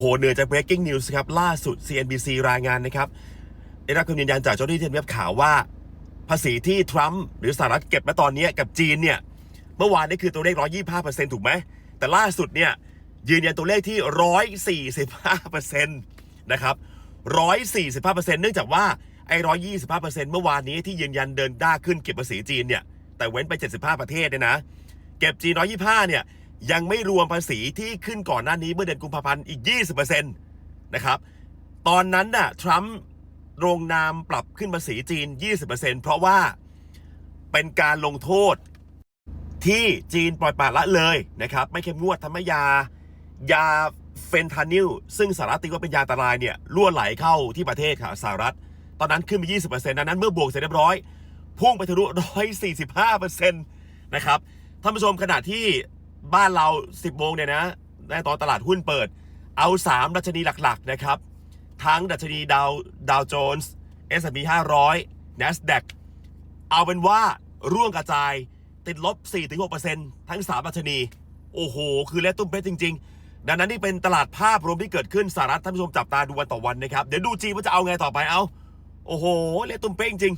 โหเหนือจาก breaking news ครับ ล่าสุด CNBC รายงานนะครับ ได้รับคำยืนยันจากเจ้าหน้าที่ทำเนียบข่าวว่า ภาษีที่ทรัมป์หรือสหรัฐเก็บมาตอนนี้กับจีนเนี่ย เมื่อวานนี่คือตัวเลข 125%ถูกไหม แต่ล่าสุดเนี่ย ยืนยันตัวเลขที่ 145%นะครับ 145%เนื่องจากว่า ไอ้125%เมื่อวานนี้ที่ยืนยันเดินหน้าขึ้นเก็บภาษีจีนเนี่ย แต่เว้นไป 75 ประเทศเนี่ยนะ เก็บจีน 125 เนี่ย ยังไม่รวมภาษีที่ขึ้นก่อนหน้านี้เมื่อเดือนกุมภาพันธ์อีก 20%นะครับ ตอนนั้นน่ะทรัมป์ลงนามปรับขึ้นภาษีจีน 20%เพราะว่าเป็นการลงโทษที่จีนปล่อยปละละเลยนะครับ ไม่เข้มงวดทำให้ยา ยาเฟนทานิลซึ่งสหรัฐตีว่าเป็นยาอันตรายเนี่ยล่วไหลเข้าที่ประเทศค่ะสหรัฐ ตอนนั้นขึ้นไป20%ดังนั้นเมื่อบวกเสร็จเรียบร้อย พุ่งไปทะลุ145%นะครับท่านผู้ชมขณะที่ บ้านเรา 10 โมงเนี่ยนะในตอนตลาดหุ้นเปิด เอา 3 ดัชนีหลัก ๆ นะครับ ทั้งดัชนีดาวดาวโจนส์ S&P 500 NASDAQ เอาเป็นว่าร่วงกระจายติดลบ 4-6%ทั้ง 3 ดัชนี โอ้โห คือและตุ้มเพชรจริง ๆ ดังนั้นนี่เป็นตลาดภาพรวมที่เกิดขึ้นสหรัฐท่านผู้ชมจับตาดูวันต่อวันนะครับ เดี๋ยวดูจีนว่าจะเอาไงต่อไปเอา โอ้โหเละตุ้มเป้งจริง